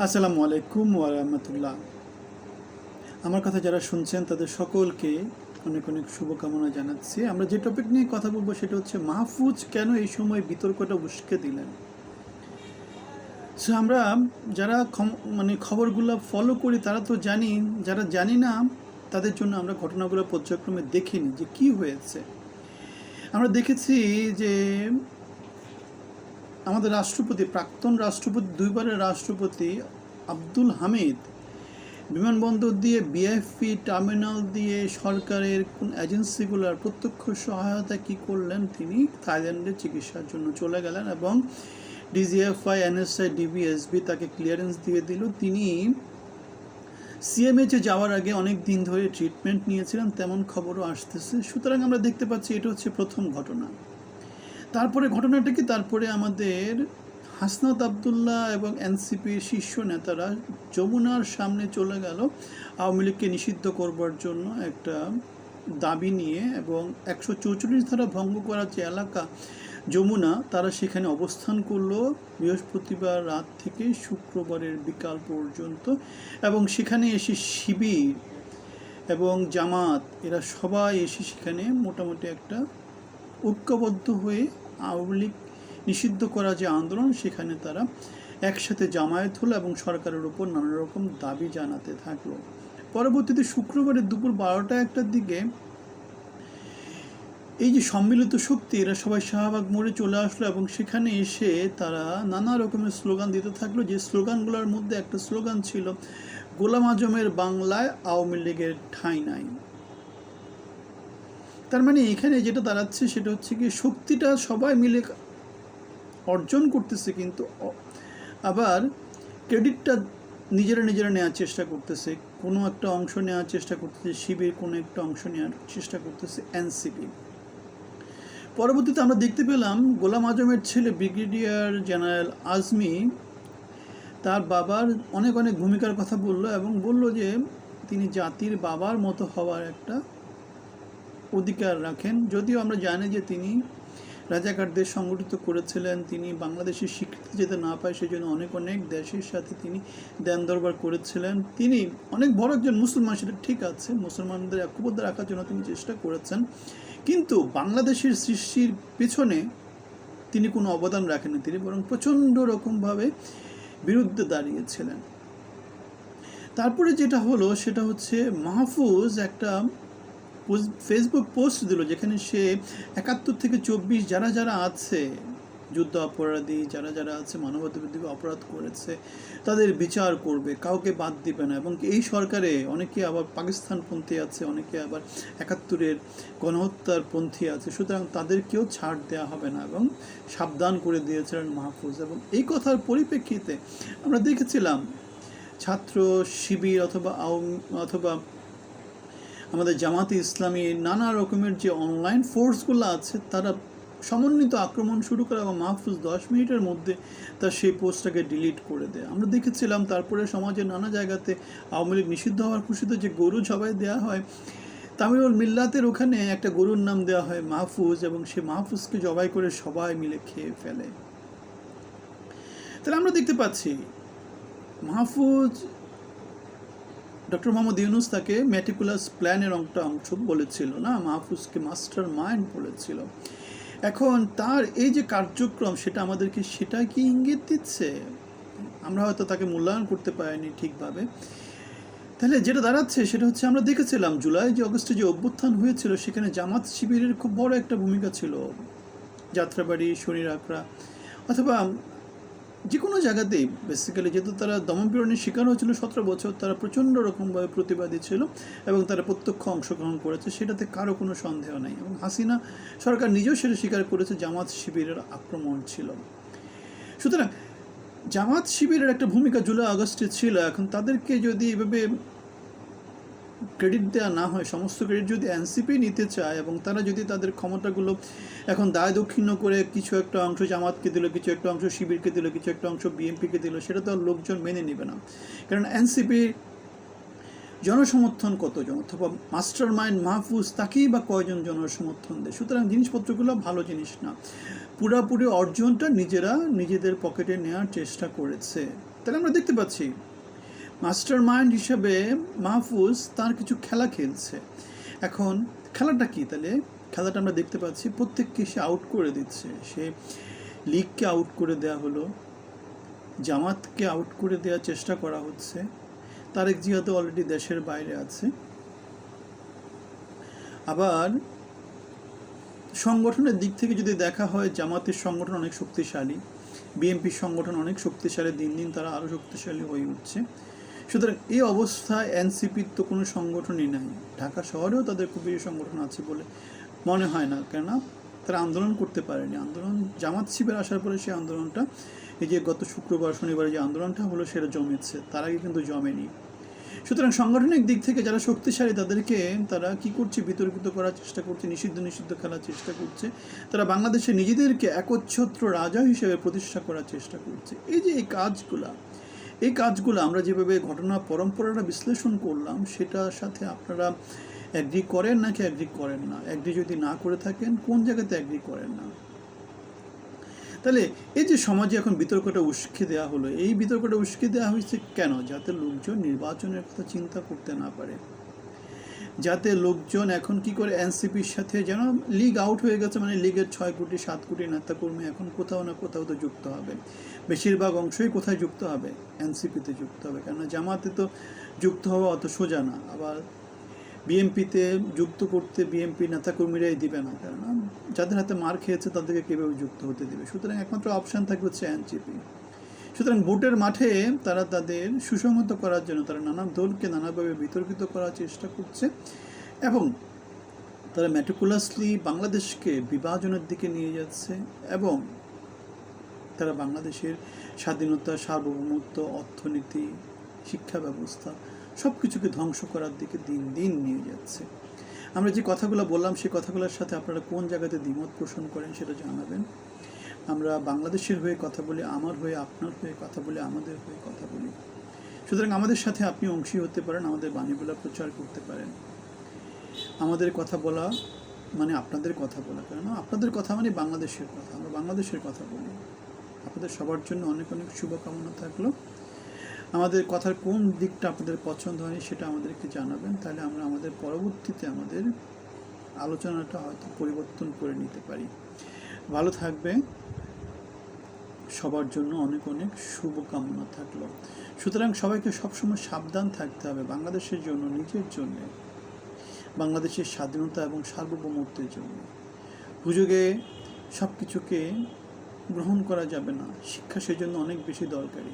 আসসালামু আলাইকুম ওয়ারাহমাতুল্লাহ আমার কথা যারা শুনছেন, তাদের সকলকে অনেক অনেক শুভকামনা জানাচ্ছি। আমরা যে টপিক নিয়ে কথা বলব সেটা হচ্ছে মাহফুজ কেন এই সময় বিতর্কটা উস্কে দিলেন? আমরা যারা মানে খবরগুলো ফলো করি, তারা তো জানি, যারা জানি না, তাদের জন্য আমরা ঘটনাগুলো পর্যায়ক্রমে দেখিনি যে কি হয়েছে। আমরা দেখেছি যে আমাদের রাষ্ট্রপতি, প্রাক্তন রাষ্ট্রপতি, দুইবারের রাষ্ট্রপতি আব্দুল হামিদ বিমানবন্দর দিয়ে বিএফপি টার্মিনাল দিয়ে সরকারের কোন এজেন্সিগুলোর প্রত্যক্ষ সহায়তা কি করলেন তিনি? থাইল্যান্ডে চিকিৎসার জন্য চলে গেলেন এবং ডিজিএফআই এনএসআই ডিবিএসবি তাকে ক্লিয়ারেন্স দিয়ে দিল। তিনি সিএমএইচে যাওয়ার আগে অনেক দিন ধরে ট্রিটমেন্ট নিয়েছিলেন, তেমন খবরও আসতেছে। সুতরাং আমরা দেখতে পাচ্ছি এটা হচ্ছে প্রথম ঘটনা। তারপরে ঘটনাটা কি? তারপরে আমাদের হাসনাত আবদুল্লাহ এবং এনসিপির শীর্ষ নেতারা যমুনার সামনে চলে গেল আওয়ামী লীগকে নিষিদ্ধ করবার জন্য একটা দাবি নিয়ে এবং একশো চৌচল্লিশ ধারা ভঙ্গ করার যে এলাকা, যমুনা, তারা সেখানে অবস্থান করল বৃহস্পতিবার রাত থেকে শুক্রবারের বিকাল পর্যন্ত এবং সেখানে এসে শিবির এবং জামাত, এরা সবাই এসে সেখানে মোটামুটি একটা ঐক্যবদ্ধ হয়ে আওয়ামী লীগ নিষিদ্ধ করা যে আন্দোলন, সেখানে তারা একসাথে জামায়াত হলো এবং সরকারের উপর নানা রকম দাবি জানাতে থাকল। পরবর্তীতে শুক্রবারের দুপুর বারোটা একটার দিকে এই যে সম্মিলিত শক্তি, এরা সবাই শাহবাগ মোড়ে চলে আসলো এবং সেখানে এসে তারা নানা রকমের স্লোগান দিতে থাকল। যে স্লোগানগুলোর মধ্যে একটা স্লোগান ছিল, গোলাম আজমের বাংলায় আওয়ামী লীগের ঠাঁই নাই। তার মানে এখানে যেটা দাঁড়াচ্ছে সেটা হচ্ছে কি শক্তিটা সবাই মিলে অর্জন করতেছে কিন্তু আবার ক্রেডিটটা নিজেরা নিজেরা নেওয়ার চেষ্টা করতেছে। কোনো একটা অংশ নেওয়ার চেষ্টা করতেছে, শিবির কোনো একটা অংশ নেওয়ার চেষ্টা করতেছে এনসিপি। পরবর্তীতে আমরা দেখতে পেলাম গোলাম আজমের ছেলে ব্রিগেডিয়ার জেনারেল আজমি তার বাবার অনেক অনেক ভূমিকার কথা বলল এবং বলল যে তিনি জাতির বাবার মতো হওয়ার একটা অধিকার রাখেন। যদিও আমরা জানি যে তিনি রাজাকারদের সংগঠিত করেছিলেন, তিনি বাংলাদেশের স্বীকৃতি যেতে না পায় সেজন্য অনেক অনেক দেশের সাথে তিনি দেন দরবার করেছিলেন। তিনি অনেক বড় একজন মুসলমান, সেটা ঠিক আছে, মুসলমানদের ঐক্যবদ্ধ রাখার জন্য তিনি চেষ্টা করেছেন। কিন্তু বাংলাদেশের সৃষ্টির পেছনে তিনি কোনো অবদান রাখেননি, তিনি বরং প্রচণ্ড রকমভাবে বিরুদ্ধে দাঁড়িয়েছিলেন। তারপরে যেটা হলো, সেটা হচ্ছে মাহফুজ একটা ফেসবুক পোস্ট দিল যেখানে সে একাত্তর থেকে চব্বিশ যারা যারা আছে, যুদ্ধ অপরাধী, যারা যারা আছে মানবাধিকার অপরাধ করেছে, তাদের বিচার করবে, কাউকে বাদ দিবে না। এবং এই সরকারে অনেকে আবার পাকিস্তানপন্থী আছে, অনেকে আবার একাত্তরের গণহত্যার পন্থী আছে, সুতরাং তাদেরকেও ছাড় দেওয়া হবে না এবং সাবধান করে দিয়েছিলেন মাহফুজ। এবং এই কথার পরিপ্রেক্ষিতে আমরা দেখেছিলাম, ছাত্র শিবির অথবা আওয়াম অথবা আমাদের জামাতে ইসলামী নানা রকমের যে অনলাইন ফোর্সগুলো আছে, তারা সমন্বিত আক্রমণ শুরু করে এবং মাহফুজ দশ মিনিটের মধ্যে তার সেই পোস্টটাকে ডিলিট করে দেয়। আমরা দেখেছিলাম তারপরে সমাজের নানা জায়গাতে আওয়ামী লীগ নিষিদ্ধ হওয়ার খুশিতে যে গরু জবাই দেওয়া হয় তামিরুল মিল্লাতের ওখানে একটা গরুর নাম দেওয়া হয় মাহফুজ এবং সে মাহফুজকে জবাই করে সবাই মিলে খেয়ে ফেলে। তাহলে আমরা দেখতে পাচ্ছি, মাহফুজ ডক্টর মোহাম্মদ ইউনুস তাকে ম্যাটিকুলাস প্ল্যানের অংটা অংশ বলেছিল না? মাহফুজকে মাস্টার মাইন্ড বলেছিল। এখন তার এই যে কার্যক্রম, সেটা আমাদেরকে সেটা কি ইঙ্গিত দিচ্ছে? আমরা হয়তো তাকে মূল্যায়ন করতে পারিনি ঠিকভাবে। তাহলে যেটা দাঁড়াচ্ছে, সেটা হচ্ছে আমরা দেখেছিলাম, জুলাই যে, অগস্টে যে অভ্যুত্থান হয়েছিল, সেখানে জামাত শিবিরের খুব বড় একটা ভূমিকা ছিল। যাত্রাবাড়ি শনির আখড়া অথবা যে কোনো জায়গাতেই বেসিক্যালি যেহেতু তারা দমনপীড়নের শিকার হয়েছিল সতেরো বছর, তারা প্রচণ্ড রকমভাবে প্রতিবাদী ছিল এবং তারা প্রত্যক্ষ অংশগ্রহণ করেছে, সেটাতে কারও কোনো সন্দেহ নেই এবং হাসিনা সরকার নিজেও সেটা স্বীকার করেছে, জামাত শিবিরের আক্রমণ ছিল। সুতরাং জামাত শিবিরের একটা ভূমিকা জুলাই আগস্টে ছিল, এখন তাদেরকে যদি এভাবে ক্রেডিট দেওয়া না হয়, সমস্ত ক্রেডিট যদি এনসিপি নিতে চায় এবং তারা যদি তাদের ক্ষমতাগুলো এখন দায় দক্ষিণ্য করে কিছু একটা অংশ জামাতকে দিল, কিছু একটা অংশ শিবিরকে দিল, কিছু একটা অংশ বিএনপিকে দিল, সেটা তো আর লোকজন মেনে নেবে না। কারণ এনসিপির জনসমর্থন কতজন অথবা মাস্টার মাইন্ড মাহফুজ তাকেই বা কয়জন জনসমর্থন দেয়? সুতরাং জিনিসপত্রগুলো ভালো জিনিস না। পুরাপুরি অর্জনটা নিজেরা নিজেদের পকেটে নেওয়ার চেষ্টা করেছে। তাহলে আমরা দেখতে পাচ্ছি মাস্টার মাইন্ড হিসেবে মাহফুজ তার কিছু খেলা খেলছে। এখন খেলাটা কি? তাহলে খেলাটা আমরা দেখতে পাচ্ছি, প্রত্যেককে সে আউট করে দিচ্ছে। সে লিগকে আউট করে দেয়া হলো, জামাতকে আউট করে দেওয়ার চেষ্টা করা হচ্ছে। তারেক তো অলরেডি দেশের বাইরে আছে। আবার সংগঠনের দিক থেকে যদি দেখা হয়, জামাতের সংগঠন অনেক শক্তিশালী বিএনপির সংগঠন অনেক শক্তিশালী, দিন দিন তারা আরও শক্তিশালী হয়ে উঠছে। সুতরাং এই অবস্থায় এনসিপির তো কোনো সংগঠনই নাই। ঢাকা শহরেও তাদের খুব বেশি সংগঠন আছে বলে মনে হয় না, কেননা তারা আন্দোলন করতে পারেনি। আন্দোলন, জামাত শিবির আসার পরে সেই আন্দোলনটা, এই যে গত শুক্রবার, শনিবার যে আন্দোলনটা হলো সেটা জমেছে, তার আগে কিন্তু জমেনি। সুতরাং সাংগঠনিক দিক থেকে যারা শক্তিশালী, তাদেরকে তারা কি করছে? বিতর্কিত করার চেষ্টা করছে, নিষিদ্ধ নিষিদ্ধ খেলার চেষ্টা করছে। তারা বাংলাদেশে নিজেদেরকে একচ্ছত্র রাজা হিসেবে প্রতিষ্ঠা করার চেষ্টা করছে। এই যে এই কাজগুলা এই কাজগুলো আমরা যেভাবে ঘটনা পরম্পরাটা বিশ্লেষণ করলাম, সেটার সাথে আপনারা অ্যাগ্রি করেন নাকি অ্যাগ্রি করেন না? অ্যাগ্রি যদি না করে থাকেন, কোন জায়গাতে অ্যাগ্রি করেন না? তাহলে এই যে সমাজে এখন বিতর্কটা উস্কে দেওয়া হলো, এই বিতর্কটা উস্কে দেওয়া হয়েছে কেন? যাতে লোকজন নির্বাচনের কথা চিন্তা করতে না পারে। যাতে লোকজন এখন কি করে এনসিপির সাথে যেন লিগ আউট হয়ে গেছে মানে লিগের ছয় কোটি, সাত কোটি নেতাকর্মী এখন কোথাও না কোথাও তো যুক্ত হবে। বেশিরভাগ অংশই কোথায় যুক্ত হবে? এনসিপিতে যুক্ত হবে। কেননা জামাতে তো যুক্ত হওয়া অত সোজা না। আবার বিএমপিতে যুক্ত করতে বিএমপি নেতাকর্মীরাই দিবে না। কেননা যাদের হাতে মার খেয়েছে তাদেরকে কীভাবে যুক্ত হতে দেবে? সুতরাং একমাত্র অপশান থাকবে হচ্ছে এনসিপি। সুতরাং ভোটের মাঠে তারা তাদের সুসংহত করার জন্য তারা নানা দলকে নানাভাবে বিতর্কিত করার চেষ্টা করছে এবং তারা ম্যাটিকুলাসলি বাংলাদেশকে বিভাজনের দিকে নিয়ে যাচ্ছে এবং তারা বাংলাদেশের স্বাধীনতা, সার্বভৌমত্ব, অর্থনীতি, শিক্ষা ব্যবস্থা সব কিছুকে ধ্বংস করার দিকে দিন দিন নিয়ে যাচ্ছে। আমরা যে কথাগুলো বললাম সেই কথাগুলোর সাথে আপনারা কোন জায়গাতে দ্বিমত পোষণ করেন সেটা জানাবেন। আমরা বাংলাদেশের হয়ে কথা বলি, আমার হয়ে, আপনার হয়ে কথা বলি, আমাদের হয়ে কথা বলি। সুতরাং আমাদের সাথে আপনি অংশী হতে পারেন, আমাদের বাণীগুলো প্রচার করতে পারেন। আমাদের কথা বলা মানে আপনাদের কথা বলা কেন আপনাদের কথা মানে বাংলাদেশের কথা, আমরা বাংলাদেশের কথা বলি। আপনাদের সবার জন্য অনেক অনেক শুভকামনা থাকল। আমাদের কথার কোন দিকটা আপনাদের পছন্দ হয়নি সেটা আমাদেরকে জানাবেন, তাহলে আমরা আমাদের পরবর্তীতে আমাদের আলোচনাটা হয়তো পরিবর্তন করে নিতে পারি। ভালো থাকবে সবার জন্য অনেক অনেক শুভকামনা থাকল। সুতরাং সবাইকে সবসময় সাবধান থাকতে হবে বাংলাদেশের জন্য, নিজের জন্য, বাংলাদেশের স্বাধীনতা এবং সার্বভৌমত্বের জন্য। হুজুগে সব কিছুকে গ্রহণ করা যাবে না, শিক্ষা সেজন্য অনেক বেশি দরকারি।